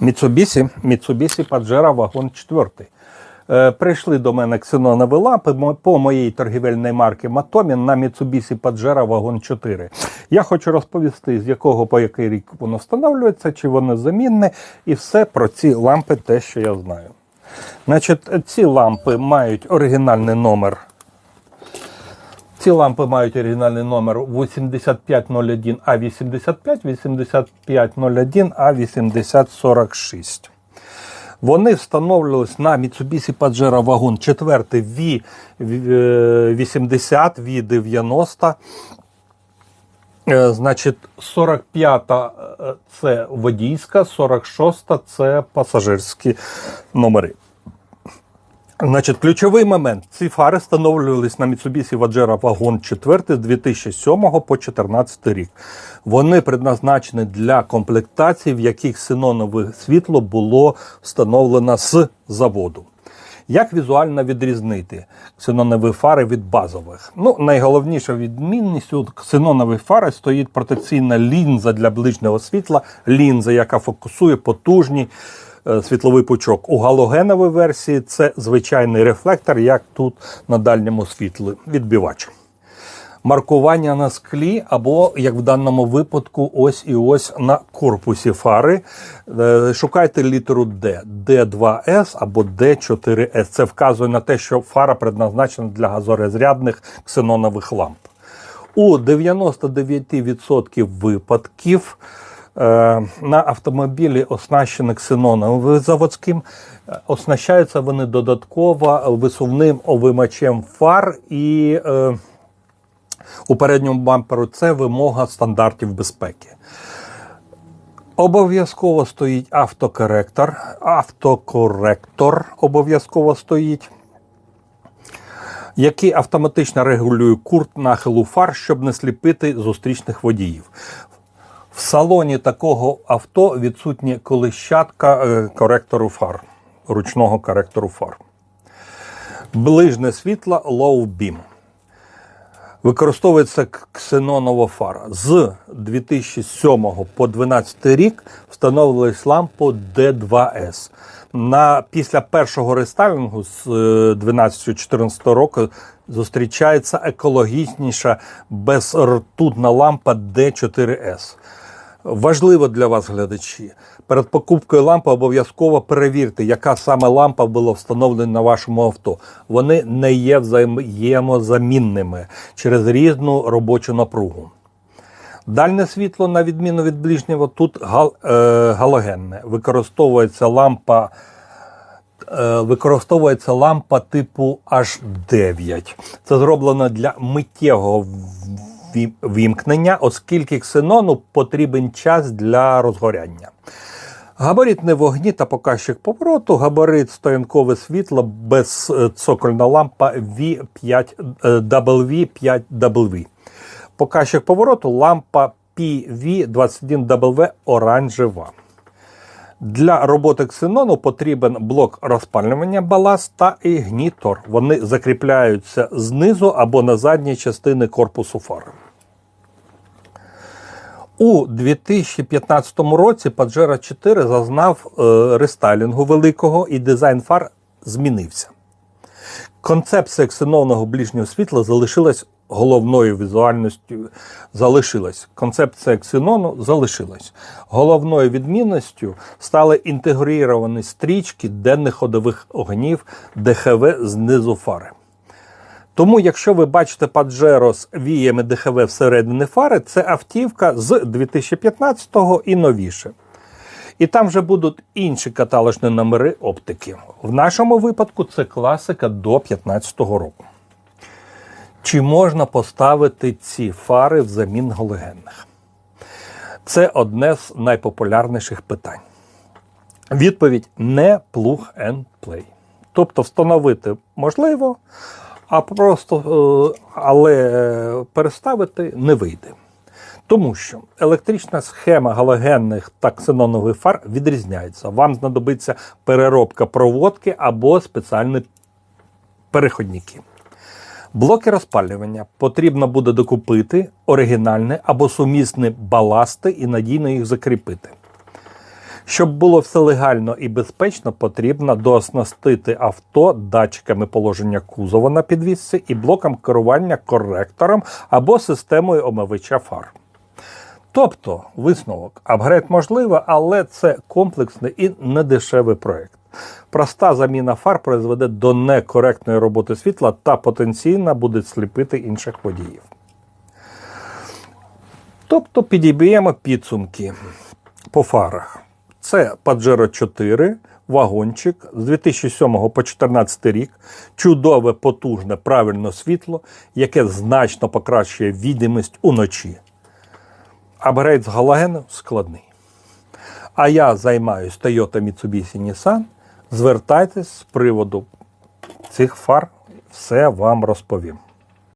Mitsubishi, Mitsubishi Pajero вагон 4. Е, прийшли до мене ксенонові лампи по моїй торгівельній марці Матомін на Mitsubishi Pajero вагон 4. Я хочу розповісти, з якого по який рік воно встановлюється, чи воно замінне, і все про ці лампи, те, що я знаю. Значить, ці лампи мають оригінальний номер ці лампи мають оригінальний номер 8501 А85, 8501 А8046. Вони встановлювалися на Mitsubishi Pajero Wagon 4 V80, V90. Е, Значить, 45-та е, це водійська, 46-та це пасажирські номери. Значить, ключовий момент. Ці фари встановлювались на Mitsubishi Pajero Wagon 4 з 2007 по 2014 рік. Вони предназначені для комплектацій, в яких ксенонове світло було встановлено з заводу. Як візуально відрізнити ксенонові фари від базових? Ну, найголовніша відмінність у ксенонової фари стоїть протекційна лінза для ближнього світла, лінза, яка фокусує потужні світловий пучок. У галогеновій версії це звичайний рефлектор, як тут на дальньому світлі, відбивач. Маркування на склі, або, як в даному випадку, ось і ось на корпусі фари. Е, Шукайте літеру D, D2S або D4S. Це вказує на те, що фара предназначена для газорозрядних ксенонових ламп. У 99% випадків е, на автомобілі, оснащені ксеноновим заводським, е, оснащаються вони додатково висувним овимачем фар і е, у передньому бамперу це вимога стандартів безпеки. Обов'язково стоїть автокоректор. Автокоректор обов'язково стоїть, який автоматично регулює курт нахилу фар, щоб не сліпити зустрічних водіїв. Салоні такого авто відсутня колищатка е, коректору фар, ручного коректору фар. Ближнє світло low beam. Використовується ксенонова фара. З 2007 по 2012 рік встановлювалась лампа D2S. На, після першого рестайлінгу з 12-14 року зустрічається екологічніша безртутна лампа D4S. Важливо для вас, глядачі. Перед покупкою лампи обов'язково перевірте, яка саме лампа була встановлена на вашому авто. Вони не є взаємозамінними через різну робочу напругу. Дальне світло, на відміну від ближнього, тут гал, е, галогенне. Використовується лампа, е, використовується лампа типу H9. Це зроблено для миттєвого вімкнення, оскільки ксенону потрібен час для розгоряння. Габаритні вогні та показчик повороту, габарит стоянкове світло без е, цокольна лампа V5, е, WV5W. Показчик повороту лампа PV21W оранжева. Для роботи ксенону потрібен блок розпалювання баласт та ігнітор. Вони закріпляються знизу або на задній частині корпусу фари. У 2015 році Pajero 4 зазнав е, рестайлінгу великого і дизайн фар змінився. Концепція ксенонового ближнього світла залишилась головною візуальністю. Залишилась. Концепція ксенону залишилась. Головною відмінністю стали інтегровані стрічки денних ходових огнів ДХВ знизу фари. Тому, якщо ви бачите Pajero з віями ДХВ всередині фари, це автівка з 2015-го і новіше. І там вже будуть інші каталожні номери оптики. В нашому випадку це класика до 2015 року. Чи можна поставити ці фари взамін галогенних? Це одне з найпопулярніших питань. Відповідь не plug and play. Тобто встановити можливо, а просто е, але е, переставити не вийде. Тому що електрична схема галогенних та ксенонових фар відрізняється. Вам знадобиться переробка проводки або спеціальні переходники. Блоки розпалювання потрібно буде докупити оригінальне або сумісні баласти і надійно їх закріпити. Щоб було все легально і безпечно, потрібно дооснастити авто датчиками положення кузова на підвісці і блоком керування коректором або системою омивача фар. Тобто, висновок, апгрейд можливо, але це комплексний і недешевий проєкт. Проста заміна фар призведе до некоректної роботи світла та потенційно буде сліпити інших водіїв. Тобто підіб'ємо підсумки по фарах. Це Pajero 4, вагончик з 2007 по 2014 рік, чудове, потужне, правильне світло, яке значно покращує відомість уночі. Апгрейд з галогену складний. А я займаюсь Toyota Mitsubishi Nissan. Звертайтесь з приводу цих фар, все вам розповім.